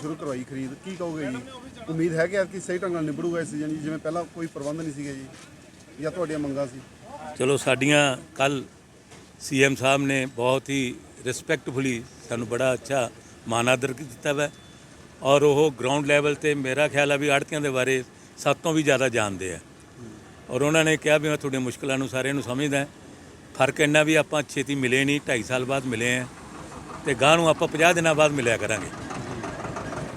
ਸ਼ੁਰੂ ਕਰਵਾਈ ਖਰੀਦ, ਕੀ ਕਹੋਗੇ ਜੀ? ਉਮੀਦ ਹੈ ਕਿ ਕਿ ਸਹੀ ਢੰਗ ਨਾਲ ਨਿਬੜੂਗਾ ਇਸ ਸੀਜ਼ਨ ਜੀ, ਜਿਵੇਂ ਪਹਿਲਾਂ ਕੋਈ ਪ੍ਰਬੰਧ ਨਹੀਂ ਸੀਗੇ ਜੀ, ਜਾਂ ਤੁਹਾਡੀਆਂ ਮੰਗਾਂ ਸੀ? ਚਲੋ, ਸਾਡੀਆਂ ਕੱਲ ਸੀਐਮ ਸਾਹਿਬ ਨੇ ਬਹੁਤ ਹੀ ਰਿਸਪੈਕਟਫੁਲੀ ਸਾਨੂੰ ਬੜਾ ਅੱਛਾ ਮਾਨ ਆਦਰ ਦਿੱਤਾ ਵਾ। ਔਰ ਉਹ ਗਰਾਊਂਡ ਲੈਵਲ ਤੇ ਮੇਰਾ ਖਿਆਲ ਆ ਵੀ ਆੜਤੀਆਂ ਦੇ ਬਾਰੇ ਸਭ ਤੋਂ ਵੀ ਜ਼ਿਆਦਾ ਜਾਣਦੇ ਆ। ਔਰ ਉਹਨਾਂ ਨੇ ਕਿਹਾ ਵੀ ਮੈਂ ਤੁਹਾਡੀਆਂ ਮੁਸ਼ਕਲਾਂ ਨੂੰ ਸਾਰਿਆਂ ਨੂੰ ਸਮਝਦਾ ਫ਼ਰਕ ਇੰਨਾ ਵੀ ਆਪਾਂ ਛੇਤੀ ਮਿਲੇ ਨਹੀਂ 2.5 ਸਾਲ ਬਾਅਦ ਮਿਲੇ ਆ। ਤੇ ਗਾਂ ਨੂੰ ਆਪਾਂ 50 ਦਿਨਾਂ ਬਾਅਦ ਮਿਲਿਆ ਕਰਾਂਗੇ।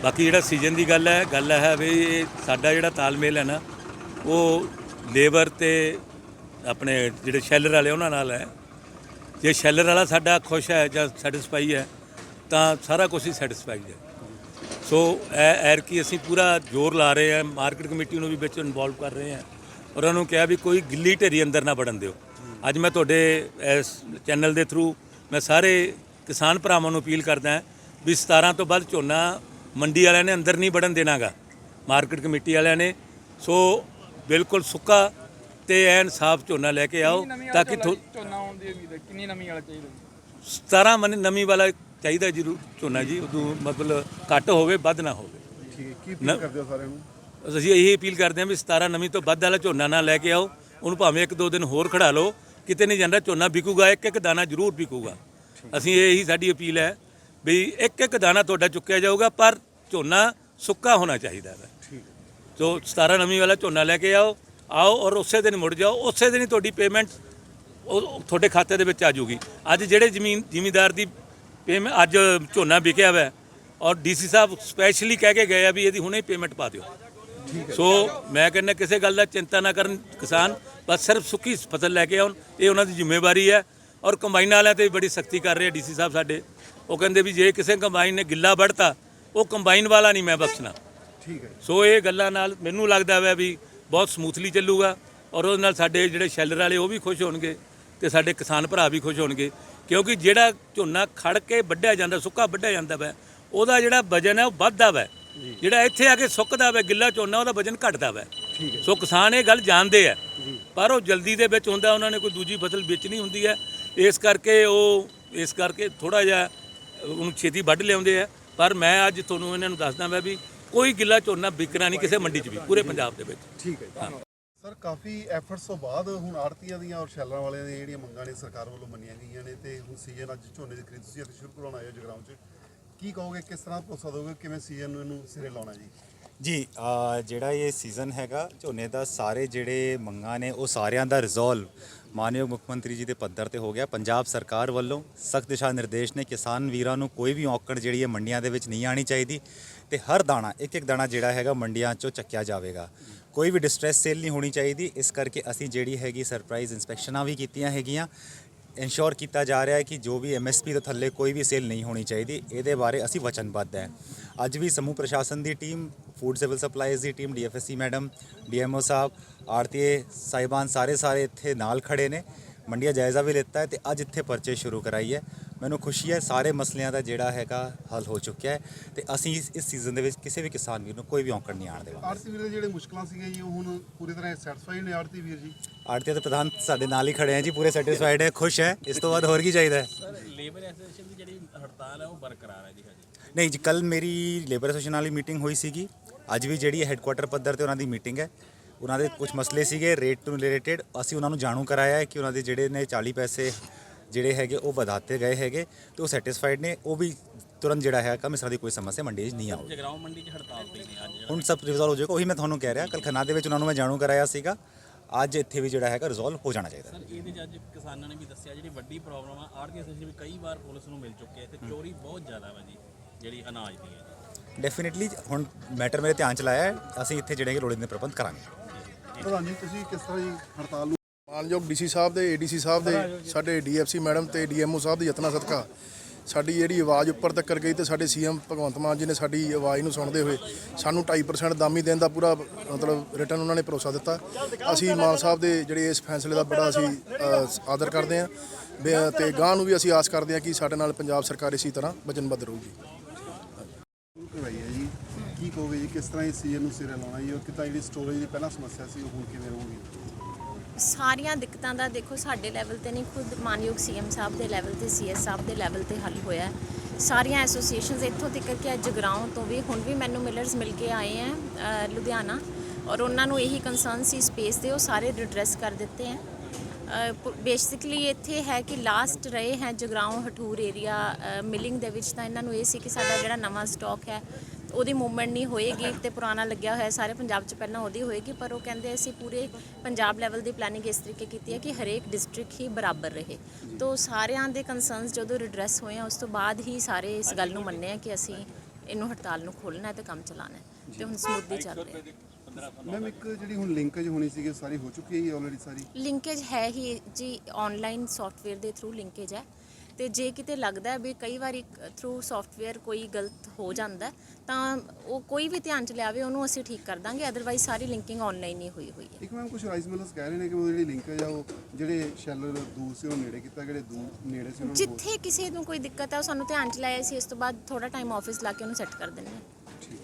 ਬਾਕੀ ਜਿਹੜਾ ਸੀਜ਼ਨ ਦੀ ਗੱਲ ਹੈ ਗੱਲ ਹੈ ਵੀ ਇਹ ਸਾਡਾ ਜਿਹੜਾ ਤਾਲਮੇਲ ਹੈ ਨਾ, ਉਹ ਲੇਬਰ ਤੇ ਆਪਣੇ ਜਿਹੜੇ ਸ਼ੈਲਰ ਵਾਲੇ ਉਹਨਾਂ ਨਾਲ ਹੈ। ਜੇ ਸ਼ੈਲਰ ਵਾਲਾ ਸਾਡਾ ਖੁਸ਼ ਹੈ ਜਾਂ ਸੈਟੀਸਫਾਈ ਹੈ, ਤਾਂ ਸਾਰਾ ਕੁਝ ਹੀ ਸੈਟੀਸਫਾਈਡ ਹੈ। ਸੋ ਐ ਐਰ ਕੀ ਅਸੀਂ ਪੂਰਾ ਜ਼ੋਰ ਲਾ ਰਹੇ ਹਾਂ ਮਾਰਕੀਟ ਕਮੇਟੀ ਨੂੰ ਵੀ ਵਿੱਚ ਇਨਵੋਲਵ ਕਰ ਰਹੇ ਹਾਂ। ਔਰ ਉਹਨਾਂ ਨੂੰ ਕਿਹਾ ਵੀ ਕੋਈ ਗਿੱਲੀ ਢੇਰੀ ਅੰਦਰ ਨਾ ਵੜਨ ਦਿਓ। ਅੱਜ ਮੈਂ ਤੁਹਾਡੇ ਇਸ ਚੈਨਲ ਦੇ ਥਰੂ ਮੈਂ ਸਾਰੇ ਕਿਸਾਨ ਭਰਾਵਾਂ ਨੂੰ ਅਪੀਲ ਕਰਦਾ ਵੀ 17 ਤੋਂ ਬਾਅਦ ਝੋਨਾ ਮੰਡੀ ਵਾਲਿਆਂ ਨੇ ਅੰਦਰ ਨਹੀਂ ਵੜਨ ਦੇਣਾਗਾ ਮਾਰਕੀਟ ਕਮੇਟੀ ਵਾਲਿਆਂ ਨੇ। ਸੋ ਬਿਲਕੁਲ ਸੁੱਕਾ ਤੇ ਐਨ ਸਾਫ਼ ਝੋਨਾ ਲੈ ਕੇ ਆਓ ਤਾਂ ਕਿ ਝੋਨਾ ਆਉਣ ਦੀ ਉਮੀਦ ਹੈ? ਕਿੰਨੀ ਨਵੀਂ ਵਾਲਾ ਚਾਹੀਦਾ 17 ਮਨ ਨਵੀਂ ਵਾਲਾ ਚਾਹੀਦਾ ਜ਼ਰੂਰ ਝੋਨਾ ਜੀ ਉਦੋਂ ਮਤਲਬ ਘੱਟ ਹੋਵੇ ਵੱਧ ਨਾ ਹੋਵੇ। ਠੀਕ ਕੀ ਅਪੀਲ ਕਰਦੇ ਹੋ ਸਾਰਿਆਂ ਨੂੰ? ਅਸੀਂ ਇਹੀ ਅਪੀਲ ਕਰਦੇ ਹਾਂ ਵੀ 17 ਨਵੀਂ ਤੋਂ ਵੱਧ ਵਾਲਾ ਝੋਨਾ ਨਾ ਲੈ ਕੇ ਆਓ ਉਹਨੂੰ ਭਾਵੇਂ ਇੱਕ ਦੋ ਦਿਨ ਹੋਰ ਖੜਾ ਲਓ ਕਿਤੇ ਨਹੀਂ ਜਾਂਦਾ ਝੋਨਾ ਵਿਕੂਗਾ ਇੱਕ ਇੱਕ ਦਾਣਾ ਜ਼ਰੂਰ ਵਿਕੂਗਾ। ਅਸੀਂ ਇਹੀ ਸਾਡੀ ਅਪੀਲ ਹੈ। ਵੀ ਇੱਕ ਇੱਕ ਦਾਣਾ ਤੁਹਾਡਾ ਚੁੱਕਿਆ ਜਾਊਗਾ ਪਰ ਝੋਨਾ ਸੁੱਕਾ ਹੋਣਾ ਚਾਹੀਦਾ ਹੈ। ਠੀਕ ਹੈ। ਸੋ 17 ਨਵੀਂ ਵਾਲਾ ਝੋਨਾ ਲੈ ਕੇ ਆਓ ਆਓ ਔਰ ਉਸੇ ਦਿਨ ਮੁੜ ਜਾਓ ਉਸੇ ਦਿਨ ਹੀ ਤੁਹਾਡੀ ਪੇਮੈਂਟ ਉਹ ਤੁਹਾਡੇ ਖਾਤੇ ਦੇ ਵਿੱਚ ਆ ਜਾਊਗੀ। ਅੱਜ ਜਿਹੜੇ ਜ਼ਮੀਨ ਜ਼ਿਮੀਂਦਾਰ ਦੀ ਪੇਮੈਂਟ ਅੱਜ ਝੋਨਾ ਵਿਕਿਆ ਹੋਇਆ ਔਰ ਡੀਸੀ ਸਾਹਿਬ ਸਪੈਸ਼ਲੀ ਕਹਿ ਕੇ ਗਏ ਆ ਵੀ ਇਹਦੀ ਹੁਣੇ ਪੇਮੈਂਟ ਪਾ ਦਿਓ। ਸੋ ਮੈਂ ਕਹਿੰਦਾ ਕਿਸੇ ਗੱਲ ਦਾ ਚਿੰਤਾ ਨਾ ਕਰਨ ਕਿਸਾਨ ਬਸ ਸਿਰਫ ਸੁੱਕੀ ਫਸਲ ਲੈ ਕੇ ਆਉਣ ਇਹ ਉਹਨਾਂ ਦੀ ਜ਼ਿੰਮੇਵਾਰੀ ਹੈ ਔਰ ਕੰਬਾਈਨ ਵਾਲਿਆਂ ਤੇ ਵੀ ਬੜੀ ਸਖਤੀ ਕਰ ਰਹੇ ਡੀਸੀ ਸਾਹਿਬ ਸਾਡੇ। ਉਹ ਕਹਿੰਦੇ ਵੀ ਜੇ ਕਿਸੇ ਕੰਬਾਈਨ ਨੇ ਗਿੱਲਾ ਵੜਤਾ ਉਹ ਕੰਬਾਈਨ ਵਾਲਾ ਨਹੀਂ ਮੈਂ ਬਖਸ਼ਣਾ। ਠੀਕ ਹੈ ਸੋ ਇਹ ਗੱਲਾਂ ਨਾਲ ਮੈਨੂੰ ਲੱਗਦਾ ਹੈ ਵੀ ਬਹੁਤ ਸਮੂਥਲੀ ਚੱਲੂਗਾ ਔਰ ਉਹਦੇ ਨਾਲ ਸਾਡੇ ਜਿਹੜੇ ਸ਼ੈਲਰ ਵਾਲੇ ਉਹ ਵੀ ਖੁਸ਼ ਹੋਣਗੇ ਤੇ ਸਾਡੇ ਕਿਸਾਨ ਭਰਾ ਵੀ ਖੁਸ਼ ਹੋਣਗੇ। ਕਿਉਂਕਿ ਜਿਹੜਾ ਝੋਨਾ ਖੜ ਕੇ ਵੱਢਿਆ ਜਾਂਦਾ ਸੁੱਕਾ ਵੱਢਿਆ ਜਾਂਦਾ ਵੈ ਉਹਦਾ ਜਿਹੜਾ ਵਜਨ ਹੈ ਉਹ ਵੱਧਦਾ ਵੈ। ਜਿਹੜਾ ਇੱਥੇ ਆ ਕੇ ਸੁੱਕਦਾ ਵੈ ਗਿੱਲਾ ਝੋਨਾ ਉਹਦਾ ਵਜਨ ਘਟਦਾ ਵੈ। ਸੋ ਕਿਸਾਨ ਇਹ ਗੱਲ ਜਾਣਦੇ ਆ। ਪਰ ਉਹ ਜਲਦੀ ਦੇ ਵਿੱਚ ਹੁੰਦਾ ਉਹਨਾਂ ਨੇ ਕੋਈ ਦੂਜੀ ਫਸਲ ਵੇਚਣੀ ਹੁੰਦੀ ਹੈ ਇਸ ਕਰਕੇ ਉਹ ਇਸ ਕਰਕੇ ਥੋੜਾ ਜਿਹਾ ਉਹਨੂੰ ਛੇਤੀ ਵੱਢ ਲਿਆਉਂਦੇ ਆ। ਪਰ ਮੈਂ ਅੱਜ ਤੁਹਾਨੂੰ ਇਹਨਾਂ ਨੂੰ ਦੱਸਦਾ ਮੈਂ ਵੀ ਕੋਈ ਗਿੱਲਾ ਝੋਨਾ ਵਿਕਣਾ ਨਹੀਂ ਕਿਸੇ ਮੰਡੀ 'ਚ ਵੀ ਪੂਰੇ ਪੰਜਾਬ ਦੇ ਵਿੱਚ। ਠੀਕ ਹੈ ਸਰ ਕਾਫੀ ਐਫਰਟਸ ਤੋਂ ਬਾਅਦ ਹੁਣ ਆੜਤੀਆਂ ਦੀਆਂ ਔਰ ਸ਼ੈਲਰਾਂ ਵਾਲਿਆਂ ਦੀਆਂ ਜਿਹੜੀਆਂ ਮੰਗਾਂ ਨੇ ਸਰਕਾਰ ਵੱਲੋਂ ਮੰਨੀਆਂ ਗਈਆਂ ਨੇ ਤੇ ਹੁਣ ਸੀਜ਼ਨ ਅੱਜ ਝੋਨੇ ਦੀ ਖਰੀਦ ਤੁਸੀਂ ਅੱਜ ਸ਼ੁਰੂ ਕਰਾਉਣ ਆਏ ਹੋ ਜਗਰਾਉਂ 'ਚ। ਕੀ ਕਹੋਗੇ ਕਿਸ ਤਰ੍ਹਾਂ ਭਰੋਸਾ ਦੋਗੇ ਕਿਵੇਂ ਸੀਜ਼ਨ ਨੂੰ ਇਹਨੂੰ ਸਿਰੇ ਲਾਉਣਾ ਜੀ? ਜੀ ਅ, ਜਿਹੜਾ ਇਹ ਸੀਜ਼ਨ ਹੈਗਾ ਝੋਨੇ ਦਾ ਸਾਰੇ ਜਿਹੜੇ ਮੰਗਾਂ ਨੇ ਉਹ ਸਾਰਿਆਂ ਦਾ ਰਿਜ਼ੋਲਵ ਮਾਨਯੋਗ ਮੁੱਖ ਮੰਤਰੀ ਜੀ ਦੇ ਪੱਧਰ ਤੇ ਹੋ ਗਿਆ। ਪੰਜਾਬ ਸਰਕਾਰ ਵੱਲੋਂ ਸਖਤ ਦਿਸ਼ਾ ਨਿਰਦੇਸ਼ ਨੇ ਕਿਸਾਨ ਵੀਰਾਂ ਨੂੰ ਕੋਈ ਵੀ ਔਕੜ ਜਿਹੜੀ ਹੈ ਮੰਡੀਆਂ ਦੇ ਵਿੱਚ ਨਹੀਂ ਆਣੀ ਚਾਹੀਦੀ ਤੇ ਹਰ ਦਾਣਾ ਇੱਕ ਇੱਕ ਦਾਣਾ ਜਿਹੜਾ ਹੈਗਾ ਮੰਡੀਆਂ 'ਚੋਂ ਚੱਕਿਆ ਜਾਵੇਗਾ। ਕੋਈ ਵੀ ਡਿਸਟ੍ਰੈਸ ਸੇਲ ਨਹੀਂ ਹੋਣੀ ਚਾਹੀਦੀ। ਇਸ ਕਰਕੇ ਅਸੀਂ ਜਿਹੜੀ ਹੈਗੀ ਸਰਪ੍ਰਾਈਜ਼ ਇਨਸਪੈਕਸ਼ਨਾਂ ਵੀ ਕੀਤੀਆਂ ਹੈਗੀਆਂ। ਇਨਸ਼ੋਰ ਕੀਤਾ ਜਾ ਰਿਹਾ ਹੈ ਕਿ ਜੋ ਵੀ ਐਮਐਸਪੀ ਤੋਂ ਥੱਲੇ ਕੋਈ ਵੀ ਸੇਲ ਨਹੀਂ ਹੋਣੀ ਚਾਹੀਦੀ। ਇਹਦੇ ਬਾਰੇ ਅਸੀਂ ਵਚਨਬੱਧ ਹੈ। ਅੱਜ ਵੀ ਸਮੂਹ ਪ੍ਰਸ਼ਾਸਨ ਦੀ ਟੀਮ ਫੂਡ ਸਿਵਲ ਸਪਲਾਈਜ਼ ਦੀ ਟੀਮ ਡੀਐਫਐਸਸੀ ਮੈਡਮ ਡੀਐਮਓ ਸਾਹਿਬ ਆਰਟੀਏ ਸਾਹਿਬਾਨ ਸਾਰੇ ਸਾਰੇ ਇੱਥੇ ਨਾਲ ਖੜੇ ਨੇ। ਮੰਡੀਆਂ ਜਾਇਜ਼ਾ ਵੀ ਲਿੱਤਾ ਹੈ ਤੇ ਅੱਜ ਇੱਥੇ ਪਰਚੇ ਸ਼ੁਰੂ ਕਰਾਈ ਹੈ। ਮੈਨੂੰ ਖੁਸ਼ੀ ਹੈ ਸਾਰੇ ਮਸਲਿਆਂ ਦਾ ਜਿਹੜਾ ਹੈਗਾ ਹੱਲ ਹੋ ਚੁੱਕਿਆ ਹੈ ਤੇ ਅਸੀਂ ਇਸ- ਇਸ ਸੀਜ਼ਨ ਦੇ ਵਿੱਚ ਕਿਸੇ ਵੀ ਕਿਸਾਨ ਵੀਰ ਨੂੰ ਕੋਈ ਵੀ ਔਕੜ ਨਹੀਂ ਆਉਣ ਦੇਵਾਂਗੇ। ਆੜਤੀ ਵੀਰ ਦੇ ਜਿਹੜੇ ਮੁਸ਼ਕਲਾਂ ਸੀਗੀਆਂ ਜੀ ਉਹ ਹੁਣ ਪੂਰੀ ਤਰ੍ਹਾਂ ਸੈਟੀਸਫਾਈਡ ਨੇ ਆੜਤੀ ਵੀਰ ਜੀ? ਆੜਤੀਏ ਦੇ ਪ੍ਰਧਾਨ ਸਾਡੇ ਨਾਲ ਹੀ ਖੜੇ ਹੈ ਜੀ ਪੂਰੇ ਸੈਟੀਸਫਾਈਡ ਹੈ ਖੁਸ਼ ਹੈ। ਇਸ ਤੋਂ ਬਾਅਦ ਹੋਰ ਕੀ ਚਾਹੀਦਾ ਹੈ? ਲੇਬਰ ਐਸੋਸੀਏਸ਼ਨ ਦੀ ਹੜਤਾਲ ਹੈ ਉਹ ਬਰਕਰਾਰ ਹੈ ਜੀ ਹਜੇ। ਨਹੀਂ ਜੀ ਕੱਲ ਮੇਰੀ ਲੇਬਰ ਐਸੋਸੀਏਸ਼ਨ ਵਾਲੀ ਮੀਟਿੰਗ ਹੋਈ ਸੀਗੀ। ਅੱਜ ਵੀ ਜਿਹੜੀ ਹੈੱਡਕੁਆਟਰ ਪੱਧਰ ਤੇ ਉਹਨਾਂ ਦੀ ਮੀਟਿੰਗ ਹੈ। ਉਹਨਾਂ ਦੇ ਕੁਝ ਮਸਲੇ ਸੀਗੇ ਰੇਟ ਤੋਂ ਰਿਲੇਟਡ ਅਸੀਂ ਉਹਨਾਂ ਨੂੰ ਜਾਣੂ ਕਰਾਇਆ ਹੈ ਕਿ ਉਹਨਾਂ ਦੇ ਜਿਹੜੇ ਨੇ 40 ਪੈਸੇ ਜਿਹੜੇ ਹੈਗੇ ਉਹ ਵਧਾਤੇ ਗਏ ਹੈਗੇ ਤੇ ਉਹ ਸੈਟੀਸਫਾਈਡ ਨੇ। ਉਹ ਵੀ ਤੁਰੰਤ ਜਿਹੜਾ ਹੈ ਕੰਮ ਇਸ ਤਰ੍ਹਾਂ ਦੀ ਕੋਈ ਸਮੱਸਿਆ ਮੰਡੀ 'ਚ ਨਹੀਂ ਆਊਗੀ। ਜਗਰਾਉਂ ਮੰਡੀ 'ਚ ਹੜਤਾਲ ਪਈ ਨੇ ਅੱਜ। ਹੁਣ ਸਭ ਰਿਜ਼ੋਲਵ ਹੋ ਜਾਏਗਾ ਉਹੀ ਮੈਂ ਤੁਹਾਨੂੰ ਕਹਿ ਰਿਹਾ। ਕੱਲ ਖੰਨਾ ਦੇ ਵਿੱਚ ਉਹਨਾਂ ਨੂੰ ਮੈਂ ਜਾਣੂ ਕਰਾਇਆ ਸੀਗਾ। ਅੱਜ ਇੱਥੇ ਵੀ ਜਿਹੜਾ ਹੈਗਾ ਰਿਜ਼ੋਲਵ ਹੋ ਜਾਣਾ ਚਾਹੀਦਾ। ਸਰ ਇਹਦੇ 'ਚ ਅੱਜ ਕਿਸਾਨਾਂ ਨੇ ਵੀ ਦੱਸਿਆ ਜਿਹੜੀ ਵੱਡੀ ਪ੍ਰੋਬਲਮ ਆ ਆੜਤੀ ਐਸੋਸੀਏਸ਼ਨ ਵੀ ਕਈ ਵਾਰ ਪੁਲਿਸ ਨੂੰ ਮਿਲ ਚੁੱਕੇ ਤੇ ਚੋਰੀ ਬਹੁਤ ਜ਼ਿਆਦਾ ਵਾ ਜੀ ਜਿਹੜੀ ਅਨਾਜ ਦੀ ਹੈ। ਡੈਫੀਨਿਟਲੀ ਹੁਣ ਮੈਟਰ ਮੇਰੇ ਧਿਆਨ ਚ ਲਾਇਆ ਹੈ ਅਸੀਂ ਇੱਥੇ ਜਿਹੜੇ ਕਿ ਲੋੜੀਂਦੇ ਪ੍ਰਬੰਧ ਕਰਾਂਗੇ। ਪ੍ਰਧਾਨ ਜੀ ਤੁਸੀਂ ਕਿਸ ਤਰ੍ਹਾਂ ਜੀ ਹੜਤਾਲ ਨੂੰ ਮਾਨਯੋਗ ਡੀਸੀ ਸਾਹਿਬ ਦੇ ਏਡੀਸੀ ਸਾਹਿਬ ਦੇ ਸਾਡੇ ਡੀਐਫਸੀ ਮੈਡਮ ਤੇ ਡੀਐਮਓ ਸਾਹਿਬ ਦੇ ਯਤਨਾਂ ਸਦਕਾ ਸਾਡੀ ਜਿਹੜੀ ਆਵਾਜ਼ ਉੱਪਰ ਤੱਕ ਗਈ ਤੇ ਸਾਡੇ ਸੀਐਮ ਭਗਵੰਤ ਮਾਨ ਜੀ ਨੇ ਸਾਡੀ ਆਵਾਜ਼ ਨੂੰ ਸੁਣਦੇ ਹੋਏ ਸਾਨੂੰ 2.5% ਦਾਮੀ ਦੇਣ ਦਾ ਪੂਰਾ ਮਤਲਬ ਰਿਟਰਨ ਉਹਨਾਂ ਨੇ ਭਰੋਸਾ ਦਿੱਤਾ। ਅਸੀਂ ਮਾਨ ਸਾਹਿਬ ਦੇ ਜਿਹੜੇ ਇਸ ਫੈਸਲੇ ਦਾ ਬੜਾ ਅਸੀਂ ਅ, ਆਦਰ ਕਰਦੇ ਹਾਂ। ਬੇ- ਤੇ ਗਾਂ ਨੂੰ ਵੀ ਅਸੀਂ ਆਸ ਕਰਦੇ ਹਾਂ ਕਿ ਸਾਡੇ ਨਾਲ ਪੰਜਾਬ ਸਰਕਾਰ ਇਸੇ ਤਰ੍ਹਾਂ ਵਚਨਬੱਧ ਰਹੂਗੀ। ਕਰਵਾਈ ਹੈ ਜੀ। ਕੀ ਕਹੋਗੇ ਜੀ ਕਿਸ ਤਰ੍ਹਾਂ ਇਸ ਸੀਜ਼ਨ ਨੂੰ ਸਿਰੇ ਲਾਉਣਾ ਜੀ? ਔਰ ਕਿਤਾ ਜਿਹੜੀ ਸਟੋਰੇਜ ਦੀ ਪਹਿਲਾਂ ਸਮੱਸਿਆ ਸੀ ਉਹ ਹੁਣ ਕਿਵੇਂ ਰਹੂਗੀ? ਸਾਰੀਆਂ ਦਿੱਕਤਾਂ ਦਾ ਦੇਖੋ ਸਾਡੇ ਲੈਵਲ ਤੇ ਨਹੀਂ, ਖੁਦ ਮਾਨਯੋਗ ਸੀਐਮ ਸਾਹਿਬ ਦੇ ਲੈਵਲ ਤੇ ਸੀਐਸ ਸਾਹਿਬ ਦੇ ਲੈਵਲ ਤੇ ਹੱਲ ਹੋਇਆ ਹੈ। ਸਾਰੀਆਂ ਐਸੋਸੀਏਸ਼ਨਸ ਇੱਥੋਂ ਤੱਕ ਕਿ ਅੱਜ ਜਗਰਾਉਂ ਤੋਂ ਵੀ, ਹੁਣ ਵੀ ਮੈਨੂੰ ਮਿਲਰਸ ਮਿਲ ਕੇ ਆਏ ਹੈ ਲੁਧਿਆਣਾ। ਔਰ ਉਹਨਾਂ ਨੂੰ ਇਹੀ ਕੰਸਰਨ ਸੀ ਸਪੇਸ ਦੇ, ਉਹ ਸਾਰੇ ਰਿਡਰੈਸ ਕਰ ਦਿੱਤੇ ਹੈ। ਬੇਸਿਕਲੀ ਇੱਥੇ ਹੈ ਕਿ ਲਾਸਟ ਰਹੇ ਹੈ ਜਗਰਾਉਂ ਹਠੂਰ ਏਰੀਆ ਮਿਲਿੰਗ ਦੇ ਵਿੱਚ ਤਾਂ ਇਹਨਾਂ ਨੂੰ ਇਹ ਸੀ ਕਿ ਸਾਡਾ ਜਿਹੜਾ ਨਵਾਂ ਸਟਾਕ ਹੈ ਉਹਦੀ ਮੂਵਮੈਂਟ ਨਹੀਂ ਹੋਏਗੀ ਤੇ ਪੁਰਾਣਾ ਲੱਗਿਆ ਹੋਇਆ ਸਾਰੇ ਪੰਜਾਬ 'ਚ ਪਹਿਲਾਂ ਉਹਦੀ ਹੋਏਗੀ ਪਰ ਉਹ ਕਹਿੰਦੇ ਅਸੀਂ ਪੂਰੇ ਪੰਜਾਬ ਲੈਵਲ ਦੀ ਪਲੈਨਿੰਗ ਇਸ ਤਰੀਕੇ ਕੀਤੀ ਹੈ ਕਿ ਹਰੇਕ ਡਿਸਟ੍ਰਿਕਟ ਹੀ ਬਰਾਬਰ ਰਹੇ। ਤੋਂ ਸਾਰਿਆਂ ਦੇ ਕੰਸਰਨਸ ਜਦੋਂ ਰਿਡਰੈਸ ਹੋਏ ਆ ਉਸ ਤੋਂ ਬਾਅਦ ਹੀ ਸਾਰੇ ਇਸ ਗੱਲ ਨੂੰ ਮੰਨੇ ਆ ਕਿ ਅਸੀਂ ਇਹਨੂੰ ਹੜਤਾਲ ਨੂੰ ਖੋਲਣਾ ਹੈ ਤੇ ਕੰਮ ਚਲਾਉਣਾ ਹੈ। ਤੇ ਹੁਣ ਸਮੂਥਲੀ ਚੱਲ ਰਿਹਾ ਹੈ। ਮੈਮ ਇੱਕ ਜਿਹੜੀ ਹੁਣ ਲਿੰਕੇਜ ਹੋਣੀ ਸੀਗੀ ਸਾਰੀ ਹੋ ਚੁੱਕੀ ਹੈ ਜੀ ਆਲਰੇਡੀ ਸਾਰੀ? ਲਿੰਕੇਜ ਹੈ ਹੀ ਜੀ ਆਨਲਾਈਨ ਸੌਫਟਵੇਅਰ ਦੇ ਥਰੂ ਲਿੰਕੇਜ ਹੈ। ਤੇ ਜੇ ਕਿਤੇ ਲੱਗਦਾ ਹੈ ਵੀ ਕਈ ਵਾਰੀ ਥਰੂ ਸੌਫਟਵੇਅਰ ਕੋਈ ਗਲਤ ਹੋ ਜਾਂਦਾ ਹੈ, ਤਾਂ ਉਹ ਕੋਈ ਵੀ ਧਿਆਨ ਚ ਲਿਆਵੇ ਉਹਨੂੰ ਅਸੀਂ ਠੀਕ ਕਰ ਦਾਂਗੇ ਅਦਰਵਾਈਜ਼ ਸਾਰੀ ਲਿੰਕਿੰਗ ਆਨਲਾਈਨ ਹੀ ਹੋਈ ਹੋਈ ਹੈ। ਇੱਕ ਮੈਮ ਕੁਝ ਰਾਈਸ ਮਿਲਰਸ ਕਹਿ ਰਹੇ ਨੇ ਕਿ ਉਹ ਜਿਹੜੀ ਲਿੰਕੇਜ ਆ ਉਹ ਜਿਹੜੇ ਸ਼ੈਲਰ ਦੂਰ ਸੀ ਉਹ ਨੇੜੇ ਕੀਤਾ ਜਿਹੜੇ ਦੂਰ ਨੇੜੇ ਸੀ ਉਹਨਾਂ ਨੂੰ ਜਿੱਥੇ ਕਿਸੇ ਨੂੰ ਕੋਈ ਦਿੱਕਤ ਹੈ ਉਹ ਸਾਨੂੰ ਧਿਆਨ ਚ ਲਾਇਆ ਸੀ ਇਸ ਤੋਂ ਬਾਅਦ ਥੋੜਾ ਟਾਈਮ ਆਫਿਸ ਲਾ ਕੇ ਉਹਨੂੰ ਸੈੱਟ ਕਰ ਦਿੰਦੇ ਹਾਂ।